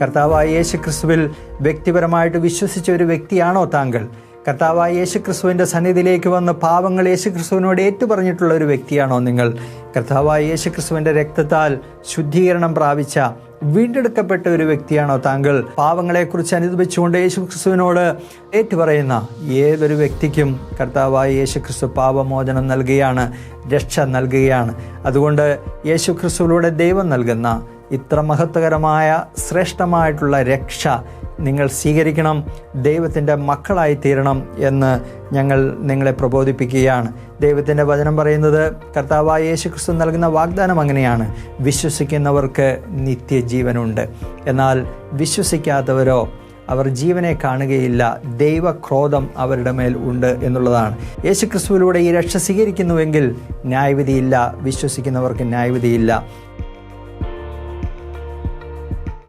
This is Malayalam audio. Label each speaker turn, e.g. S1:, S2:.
S1: കർത്താവായ യേശു ക്രിസ്തുവിൽ വ്യക്തിപരമായിട്ട് വിശ്വസിച്ച ഒരു വ്യക്തിയാണോ താങ്കൾ? കർത്താവായ യേശു ക്രിസ്തുവിന്റെ സന്നിധിയിലേക്ക് വന്ന് പാവങ്ങൾ യേശു ക്രിസ്തുവിനോട് ഏറ്റുപറഞ്ഞിട്ടുള്ള ഒരു വ്യക്തിയാണോ നിങ്ങൾ? കർത്താവായ യേശു ക്രിസ്തുവിന്റെ രക്തത്താൽ ശുദ്ധീകരണം പ്രാപിച്ച വീണ്ടെടുക്കപ്പെട്ട ഒരു വ്യക്തിയാണോ താങ്കൾ? പാവങ്ങളെക്കുറിച്ച് അനുദപിച്ചുകൊണ്ട് യേശു ക്രിസ്തുവിനോട് ഏറ്റുപറയുന്ന ഏതൊരു വ്യക്തിക്കും കർത്താവായ യേശു ക്രിസ്തു പാപമോചനം നൽകുകയാണ് രക്ഷ നൽകുകയാണ്. അതുകൊണ്ട് യേശു ക്രിസ്തുവിലൂടെ ദൈവം നൽകുന്ന ഇത്ര മഹത്വകരമായ ശ്രേഷ്ഠമായിട്ടുള്ള രക്ഷ നിങ്ങൾ സ്വീകരിക്കണം ദൈവത്തിന്റെ മക്കളായി തീരണം എന്ന് ഞങ്ങൾ നിങ്ങളെ പ്രബോധിപ്പിക്കുകയാണ്. ദൈവത്തിന്റെ വചനം പറയുന്നത് കർത്താവായ യേശു ക്രിസ്തു നൽകുന്ന വാഗ്ദാനം അങ്ങനെയാണ്. വിശ്വസിക്കുന്നവർക്ക് നിത്യജീവനുണ്ട്. എന്നാൽ വിശ്വസിക്കാത്തവരോ അവർ ജീവനെ കാണുകയില്ല ദൈവക്രോധം അവരുടെ മേൽ ഉണ്ട് എന്നുള്ളതാണ്. യേശുക്രിസ്തുവിലൂടെ ഈ രക്ഷ സ്വീകരിക്കുന്നുവെങ്കിൽ ന്യായവിധിയില്ല വിശ്വസിക്കുന്നവർക്ക് ന്യായവിധിയില്ല.